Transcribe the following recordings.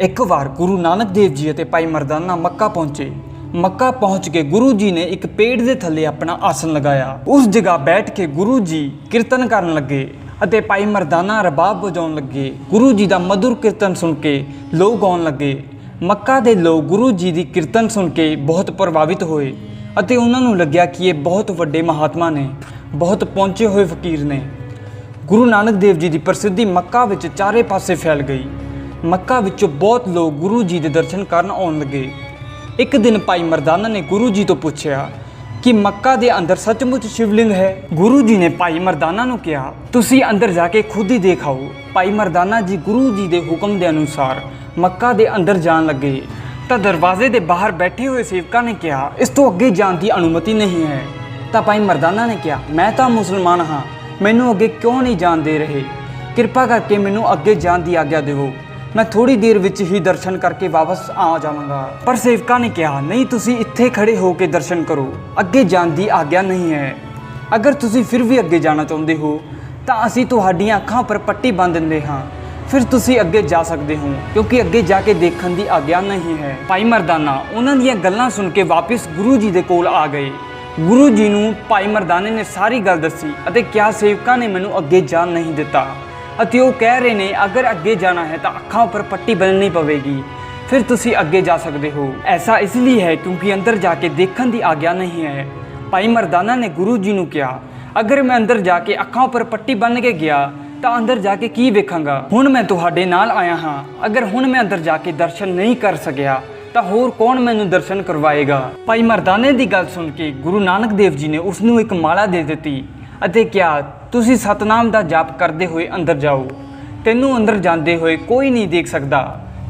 ਇੱਕ ਵਾਰ ਗੁਰੂ ਨਾਨਕ ਦੇਵ ਜੀ ਅਤੇ ਭਾਈ ਮਰਦਾਨਾ ਮੱਕਾ ਪਹੁੰਚੇ। ਮੱਕਾ ਪਹੁੰਚ ਕੇ ਗੁਰੂ ਜੀ ਨੇ ਇੱਕ ਪੇੜ ਦੇ ਥੱਲੇ ਆਪਣਾ ਆਸਨ ਲਗਾਇਆ। ਉਸ ਜਗ੍ਹਾ ਬੈਠ ਕੇ ਗੁਰੂ ਜੀ ਕੀਰਤਨ ਕਰਨ ਲੱਗੇ ਅਤੇ ਭਾਈ ਮਰਦਾਨਾ ਰਬਾਬ ਵਜਾਉਣ ਲੱਗੇ। ਗੁਰੂ ਜੀ ਦਾ ਮధుਰ ਕੀਰਤਨ ਸੁਣ ਕੇ ਲੋਕ ਗਾਉਣ ਲੱਗੇ। ਮੱਕਾ ਦੇ ਲੋਕ ਗੁਰੂ ਜੀ ਦੀ ਕੀਰਤਨ ਸੁਣ ਕੇ ਬਹੁਤ ਪ੍ਰਭਾਵਿਤ ਹੋਏ ਅਤੇ ਉਹਨਾਂ ਨੂੰ ਲੱਗਿਆ ਕਿ ਇਹ ਬਹੁਤ ਵੱਡੇ ਮਹਾਤਮਾ ਨੇ, ਬਹੁਤ ਪਹੁੰਚੇ ਹੋਏ ਫਕੀਰ ਨੇ। ਗੁਰੂ ਨਾਨਕ ਦੇਵ ਜੀ ਦੀ ਪ੍ਰਸਿੱਧੀ ਮੱਕਾ ਵਿੱਚ ਚਾਰੇ ਪਾਸੇ ਫੈਲ ਗਈ। ਮੱਕਾ ਵਿੱਚੋਂ ਬਹੁਤ ਲੋਕ ਗੁਰੂ ਜੀ ਦੇ ਦਰਸ਼ਨ ਕਰਨ ਆਉਣ ਲੱਗੇ। ਇੱਕ ਦਿਨ ਭਾਈ ਮਰਦਾਨਾ ਨੇ ਗੁਰੂ ਜੀ ਤੋਂ ਪੁੱਛਿਆ ਕਿ ਮੱਕਾ ਦੇ ਅੰਦਰ ਸੱਚਮੁੱਚ ਸ਼ਿਵਲਿੰਗ ਹੈ? ਗੁਰੂ ਜੀ ਨੇ ਭਾਈ ਮਰਦਾਨਾ ਨੂੰ ਕਿਹਾ, ਤੁਸੀਂ ਅੰਦਰ ਜਾ ਕੇ ਖੁਦ ਹੀ ਦੇਖਾਓ। ਭਾਈ ਮਰਦਾਨਾ ਜੀ ਗੁਰੂ ਜੀ ਦੇ ਹੁਕਮ ਦੇ ਅਨੁਸਾਰ ਮੱਕਾ ਦੇ ਅੰਦਰ ਜਾਣ ਲੱਗੇ। ਤਾਂ ਦਰਵਾਜ਼ੇ ਦੇ ਬਾਹਰ ਬੈਠੇ ਹੋਏ ਸੇਵਕਾਂ ਨੇ ਕਿਹਾ, ਇਸ ਤੋਂ ਅੱਗੇ ਜਾਣ ਦੀ ਅਨੁਮਤੀ ਨਹੀਂ ਹੈ। ਤਾਂ ਭਾਈ ਮਰਦਾਨਾ ਨੇ ਕਿਹਾ, ਮੈਂ ਤਾਂ ਮੁਸਲਮਾਨ ਹਾਂ, ਮੈਨੂੰ ਅੱਗੇ ਕਿਉਂ ਨਹੀਂ ਜਾਣ ਦੇ ਰਹੇ? ਕਿਰਪਾ ਕਰਕੇ ਮੈਨੂੰ ਅੱਗੇ ਜਾਣ ਦੀ ਆਗਿਆ ਦਿਓ। ਮੈਂ ਥੋੜੀ ਦੇਰ ਵਿੱਚ ਹੀ ਦਰਸ਼ਨ ਕਰਕੇ ਵਾਪਸ ਆ ਜਾਵਾਂਗਾ। ਪਰ ਸੇਵਕਾਂ ਨੇ ਕਿਹਾ, ਨਹੀਂ, ਤੁਸੀਂ ਇੱਥੇ ਖੜੇ ਹੋ ਕੇ ਦਰਸ਼ਨ ਕਰੋ। ਅੱਗੇ ਜਾਣ ਦੀ ਆਗਿਆ ਨਹੀਂ ਹੈ। ਅਗਰ ਤੁਸੀਂ ਫਿਰ ਵੀ ਅੱਗੇ ਜਾਣਾ ਚਾਹੁੰਦੇ ਹੋ, ਤਾਂ ਅਸੀਂ ਤੁਹਾਡੀਆਂ ਅੱਖਾਂ ਉੱਪਰ ਪੱਟੀ ਬੰਨ੍ਹ ਦਿੰਦੇ ਹਾਂ। ਫਿਰ ਤੁਸੀਂ ਅੱਗੇ ਜਾ ਸਕਦੇ ਹੋ, ਕਿਉਂਕਿ ਅੱਗੇ ਜਾ ਕੇ ਦੇਖਣ ਦੀ ਆਗਿਆ ਨਹੀਂ ਹੈ। ਭਾਈ ਮਰਦਾਨਾ, ਉਹਨਾਂ ਦੀਆਂ ਗੱਲਾਂ ਸੁਣ ਕੇ ਵਾਪਿਸ ਗੁਰੂ ਜੀ ਦੇ ਕੋਲ ਆ ਗਏ। ਗੁਰੂ ਜੀ ਨੂੰ ਭਾਈ ਮਰਦਾਨੇ ਨੇ ਸਾਰੀ ਗੱਲ ਦੱਸੀ ਅਤੇ ਕਿਹਾ, ਸੇਵਕਾਂ ਨੇ ਮੈਨੂੰ ਅੱਗੇ ਜਾਣ ਨਹੀਂ ਦਿੱਤਾ। ਅਤੇ ਉਹ ਕਹਿ ਰਹੇ ਨੇ, ਅਗਰ ਅੱਗੇ ਜਾਣਾ ਹੈ ਤਾਂ ਅੱਖਾਂ ਉੱਪਰ ਪੱਟੀ ਬੰਨਣੀ ਪਵੇਗੀ। ਫਿਰ ਤੁਸੀਂ ਅੱਗੇ ਜਾ ਸਕਦੇ ਹੋ। ਐਸਾ ਇਸ ਲਈ ਹੈ ਕਿਉਂਕਿ ਅੰਦਰ ਜਾ ਕੇ ਦੇਖਣ ਦੀ ਆਗਿਆ ਨਹੀਂ ਹੈ। ਭਾਈ ਮਰਦਾਨਾ ਨੇ ਗੁਰੂ ਜੀ ਨੂੰ ਕਿਹਾ, ਅਗਰ ਮੈਂ ਅੰਦਰ ਜਾ ਕੇ ਅੱਖਾਂ ਉੱਪਰ ਪੱਟੀ ਬੰਨ ਕੇ ਗਿਆ, ਤਾਂ ਅੰਦਰ ਜਾ ਕੇ ਕੀ ਵੇਖਾਂਗਾ? ਹੁਣ ਮੈਂ ਤੁਹਾਡੇ ਨਾਲ ਆਇਆ ਹਾਂ। ਅਗਰ ਹੁਣ ਮੈਂ ਅੰਦਰ ਜਾ ਕੇ ਦਰਸ਼ਨ ਨਹੀਂ ਕਰ ਸਕਿਆ, ਤਾਂ ਹੋਰ ਕੌਣ ਮੈਨੂੰ ਦਰਸ਼ਨ ਕਰਵਾਏਗਾ? ਭਾਈ ਮਰਦਾਨੇ ਦੀ ਗੱਲ ਸੁਣ ਕੇ ਗੁਰੂ ਨਾਨਕ ਦੇਵ ਜੀ ਨੇ ਉਸ ਨੂੰ ਇੱਕ ਮਾਲਾ ਦੇ ਦਿੱਤੀ। ਅਤੇ ਕਿਹਾ, ਤੁਸੀਂ ਸਤਨਾਮ ਦਾ ਜਾਪ ਕਰਦੇ ਹੋਏ ਅੰਦਰ ਜਾਓ। ਤੈਨੂੰ ਅੰਦਰ ਜਾਂਦੇ ਹੋਏ ਕੋਈ ਨਹੀਂ ਦੇਖ ਸਕਦਾ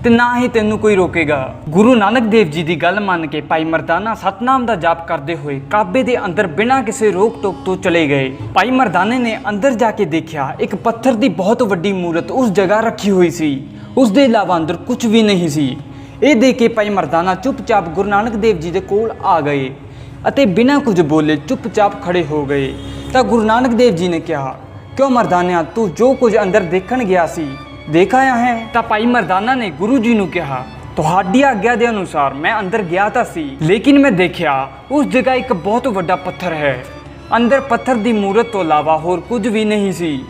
ਤੇ ਨਾ ਹੀ ਤੈਨੂੰ ਕੋਈ ਰੋਕੇਗਾ। ਗੁਰੂ ਨਾਨਕ ਦੇਵ ਜੀ ਦੀ ਗੱਲ ਮੰਨ ਕੇ ਭਾਈ ਮਰਦਾਨਾ ਸਤਨਾਮ ਦਾ ਜਾਪ ਕਰਦੇ ਹੋਏ ਕਾਬੇ ਦੇ ਅੰਦਰ ਬਿਨਾਂ ਕਿਸੇ ਰੋਕ ਟੋਕ ਤੋਂ ਚਲੇ ਗਏ। ਭਾਈ ਮਰਦਾਨੇ ਨੇ ਅੰਦਰ ਜਾ ਕੇ ਦੇਖਿਆ, ਇੱਕ ਪੱਥਰ ਦੀ ਬਹੁਤ ਵੱਡੀ ਮੂਰਤ ਉਸ ਜਗ੍ਹਾ ਰੱਖੀ ਹੋਈ ਸੀ। ਉਸ ਦੇ ਇਲਾਵਾ ਅੰਦਰ ਕੁਝ ਵੀ ਨਹੀਂ ਸੀ। ਇਹ ਦੇਖ ਕੇ ਭਾਈ ਮਰਦਾਨਾ ਚੁੱਪਚਾਪ ਗੁਰੂ ਨਾਨਕ ਦੇਵ ਜੀ ਦੇ ਕੋਲ ਆ ਗਏ ਅਤੇ ਬਿਨਾਂ ਕੁਝ ਬੋਲੇ ਚੁੱਪਚਾਪ ਖੜੇ ਹੋ ਗਏ। ਤਾਂ ਗੁਰੂ ਨਾਨਕ ਦੇਵ ਜੀ ਨੇ ਕਿਹਾ, ਕਿਉਂ ਮਰਦਾਨਿਆ, ਤੂੰ ਜੋ ਕੁਝ ਅੰਦਰ ਦੇਖਣ ਗਿਆ ਸੀ, ਦੇਖ ਆਇਆ ਹੈ? ਤਾਂ ਭਾਈ ਮਰਦਾਨਾ ਨੇ ਗੁਰੂ ਜੀ ਨੂੰ ਕਿਹਾ, ਤੁਹਾਡੀ ਆਗਿਆ ਦੇ ਅਨੁਸਾਰ ਮੈਂ ਅੰਦਰ ਗਿਆ ਤਾਂ ਸੀ, ਲੇਕਿਨ ਮੈਂ ਦੇਖਿਆ, ਉਸ ਜਗ੍ਹਾ ਇੱਕ ਬਹੁਤ ਵੱਡਾ ਪੱਥਰ ਹੈ। ਅੰਦਰ ਪੱਥਰ ਦੀ ਮੂਰਤ ਤੋਂ ਇਲਾਵਾ ਹੋਰ ਕੁਝ ਵੀ ਨਹੀਂ ਸੀ।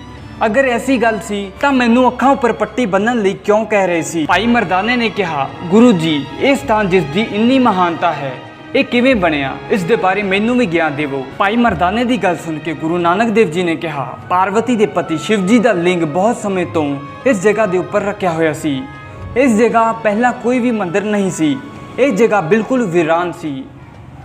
ਅਗਰ ਐਸੀ ਗੱਲ ਸੀ, ਤਾਂ ਮੈਨੂੰ ਅੱਖਾਂ ਉੱਪਰ ਪੱਟੀ ਬੰਨਣ ਲਈ ਕਿਉਂ ਕਹਿ ਰਹੇ ਸੀ? ਭਾਈ ਮਰਦਾਨੇ ਨੇ ਕਿਹਾ, ਗੁਰੂ ਜੀ ਇਹ ਸਥਾਨ ਜਿਸ ਦੀ ਇੰਨੀ ਮਹਾਨਤਾ ਹੈ ਇਹ ਕਿਵੇਂ ਬਣਿਆ? ਇਸ ਦੇ ਬਾਰੇ ਮੈਨੂੰ ਵੀ ਗਿਆਨ ਦੇਵੋ। ਭਾਈ ਮਰਦਾਨੇ ਦੀ ਗੱਲ ਸੁਣ ਕੇ ਗੁਰੂ ਨਾਨਕ ਦੇਵ ਜੀ ਨੇ ਕਿਹਾ, ਪਾਰਵਤੀ ਦੇ ਪਤੀ ਸ਼ਿਵ ਜੀ ਦਾ ਲਿੰਗ ਬਹੁਤ ਸਮੇਂ ਤੋਂ ਇਸ ਜਗ੍ਹਾ ਦੇ ਉੱਪਰ ਰੱਖਿਆ ਹੋਇਆ ਸੀ। ਇਸ ਜਗ੍ਹਾ ਪਹਿਲਾਂ ਕੋਈ ਵੀ ਮੰਦਿਰ ਨਹੀਂ ਸੀ। ਇਹ ਜਗ੍ਹਾ ਬਿਲਕੁਲ ਵੀਰਾਨ ਸੀ।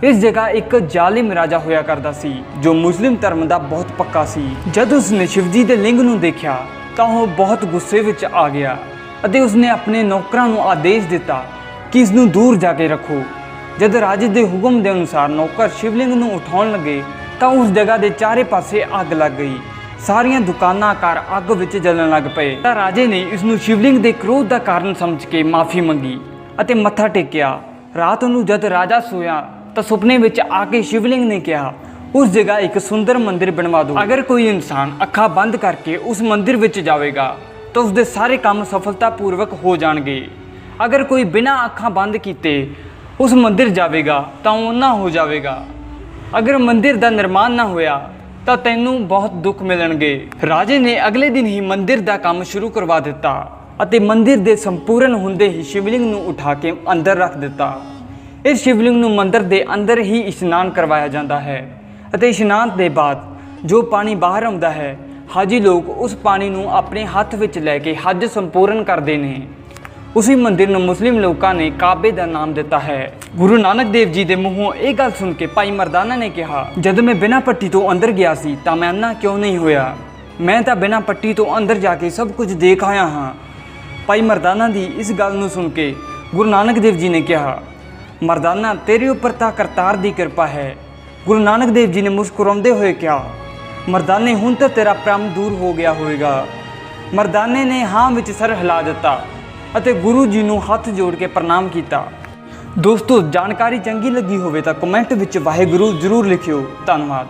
ਇਸ ਜਗ੍ਹਾ ਇੱਕ ਜ਼ਾਲਿਮ ਰਾਜਾ ਹੋਇਆ ਕਰਦਾ ਸੀ, ਜੋ ਮੁਸਲਿਮ ਧਰਮ ਦਾ ਬਹੁਤ ਪੱਕਾ ਸੀ। ਜਦ ਉਸਨੇ ਸ਼ਿਵਜੀ ਦੇ ਲਿੰਗ ਨੂੰ ਦੇਖਿਆ, ਤਾਂ ਉਹ ਬਹੁਤ ਗੁੱਸੇ ਵਿੱਚ ਆ ਗਿਆ ਅਤੇ ਉਸਨੇ ਆਪਣੇ ਨੌਕਰਾਂ ਨੂੰ ਆਦੇਸ਼ ਦਿੱਤਾ ਕਿ ਇਸ ਨੂੰ ਦੂਰ ਜਾ ਕੇ ਰੱਖੋ। ਜਦ ਰਾਜੇ ਦੇ ਹੁਕਮ ਦੇ ਅਨੁਸਾਰ ਨੌਕਰ ਸ਼ਿਵਲਿੰਗ ਨੂੰ ਉਠਾਉਣ ਲੱਗੇ ਤਾਂ ਉਸ ਜਗ੍ਹਾ ਦੇ ਚਾਰੇ ਪਾਸੇ ਅੱਗ ਲੱਗ ਗਈ। ਸਾਰੀਆਂ ਦੁਕਾਨਾਂ ਘਰ ਅੱਗ ਵਿੱਚ ਜਲਣ ਲੱਗ ਪਏ। ਤਾਂ ਰਾਜੇ ਨੇ ਇਸ ਨੂੰ ਸ਼ਿਵਲਿੰਗ ਦੇ ਕ੍ਰੋਧ ਦਾ ਕਾਰਨ ਸਮਝ ਕੇ ਮਾਫੀ ਮੰਗੀ ਅਤੇ ਮੱਥਾ ਟੇਕਿਆ। ਰਾਤ ਨੂੰ ਜਦ ਰਾਜਾ ਸੋਇਆ ਤਾਂ ਸੁਪਨੇ ਵਿੱਚ ਆ ਕੇ ਸ਼ਿਵਲਿੰਗ ਨੇ ਕਿਹਾ, ਉਸ ਜਗ੍ਹਾ ਇੱਕ ਸੁੰਦਰ ਮੰਦਿਰ ਬਣਵਾ ਦਿਓ। ਅਗਰ ਕੋਈ ਇਨਸਾਨ ਅੱਖਾਂ ਬੰਦ ਕਰਕੇ ਉਸ ਮੰਦਿਰ ਵਿੱਚ ਜਾਵੇਗਾ, ਤਾਂ ਉਸ ਦੇ ਸਾਰੇ ਕੰਮ ਸਫਲਤਾਪੂਰਵਕ ਹੋ ਜਾਣਗੇ। ਅਗਰ ਕੋਈ ਬਿਨਾਂ ਅੱਖਾਂ ਬੰਦ ਕੀਤੇ ਉਸ ਮੰਦਿਰ ਜਾਵੇਗਾ ਤਾਂ ਉਹ ਨਾ ਹੋ ਜਾਵੇਗਾ। ਅਗਰ ਮੰਦਿਰ ਦਾ ਨਿਰਮਾਣ ਨਾ ਹੋਇਆ, ਤਾਂ ਤੈਨੂੰ ਬਹੁਤ ਦੁੱਖ ਮਿਲਣਗੇ। ਰਾਜੇ ਨੇ ਅਗਲੇ ਦਿਨ ਹੀ ਮੰਦਿਰ ਦਾ ਕੰਮ ਸ਼ੁਰੂ ਕਰਵਾ ਦਿੱਤਾ ਅਤੇ ਮੰਦਿਰ ਦੇ ਸੰਪੂਰਨ ਹੁੰਦੇ ਹੀ ਸ਼ਿਵਲਿੰਗ ਨੂੰ ਉਠਾ ਕੇ ਅੰਦਰ ਰੱਖ ਦਿੱਤਾ। ਇਸ ਸ਼ਿਵਲਿੰਗ ਨੂੰ ਮੰਦਿਰ ਦੇ ਅੰਦਰ ਹੀ ਇਸ਼ਨਾਨ ਕਰਵਾਇਆ ਜਾਂਦਾ ਹੈ ਅਤੇ ਇਸ਼ਨਾਨ ਦੇ ਬਾਅਦ ਜੋ ਪਾਣੀ ਬਾਹਰ ਆਉਂਦਾ ਹੈ, ਹਾਜੀ ਲੋਕ ਉਸ ਪਾਣੀ ਨੂੰ ਆਪਣੇ ਹੱਥ ਵਿੱਚ ਲੈ ਕੇ ਹੱਜ ਸੰਪੂਰਨ ਕਰਦੇ ਨੇ। ਉਸੇ ਮੰਦਿਰ ਨੂੰ ਮੁਸਲਿਮ ਲੋਕਾਂ ਨੇ ਕਾਬੇ ਦਾ ਨਾਮ ਦਿੱਤਾ ਹੈ। ਗੁਰੂ ਨਾਨਕ ਦੇਵ ਜੀ ਦੇ ਮੂੰਹੋਂ ਇਹ ਗੱਲ ਸੁਣ ਕੇ ਭਾਈ ਮਰਦਾਨਾ ਨੇ ਕਿਹਾ, ਜਦ ਮੈਂ ਬਿਨਾਂ ਪੱਟੀ ਤੋਂ ਅੰਦਰ ਗਿਆ ਸੀ, ਤਾਂ ਮੈਂ ਅੰਨਾ ਕਿਉਂ ਨਹੀਂ ਹੋਇਆ? ਮੈਂ ਤਾਂ ਬਿਨਾਂ ਪੱਟੀ ਤੋਂ ਅੰਦਰ ਜਾ ਕੇ ਸਭ ਕੁਝ ਦੇਖ ਆਇਆ ਹਾਂ। ਭਾਈ ਮਰਦਾਨਾ ਦੀ ਇਸ ਗੱਲ ਨੂੰ ਸੁਣ ਕੇ ਗੁਰੂ ਨਾਨਕ ਦੇਵ ਜੀ ਨੇ ਕਿਹਾ, ਮਰਦਾਨਾ, ਤੇਰੇ ਉੱਪਰ ਤਾਂ ਕਰਤਾਰ ਦੀ ਕਿਰਪਾ ਹੈ। ਗੁਰੂ ਨਾਨਕ ਦੇਵ ਜੀ ਨੇ ਮੁਸਕਰਾਉਂਦੇ ਹੋਏ ਕਿਹਾ, ਮਰਦਾਨੇ, ਹੁਣ ਤਾਂ ਤੇਰਾ ਪ੍ਰਮ ਦੂਰ ਹੋ ਗਿਆ ਹੋਵੇਗਾ। ਮਰਦਾਨੇ ਨੇ ਹਾਂ ਵਿੱਚ ਸਰ ਹਿਲਾ ਦਿੱਤਾ। ਅਤੇ ਗੁਰੂ ਜੀ ਨੂੰ ਹੱਥ ਜੋੜ ਕੇ ਪ੍ਰਣਾਮ ਕੀਤਾ। ਦੋਸਤੋ, ਜਾਣਕਾਰੀ ਚੰਗੀ ਲੱਗੀ ਹੋਵੇ ਤਾਂ ਕਮੈਂਟ ਵਿੱਚ ਵਾਹਿਗੁਰੂ ਜ਼ਰੂਰ ਲਿਖਿਓ। ਧੰਨਵਾਦ।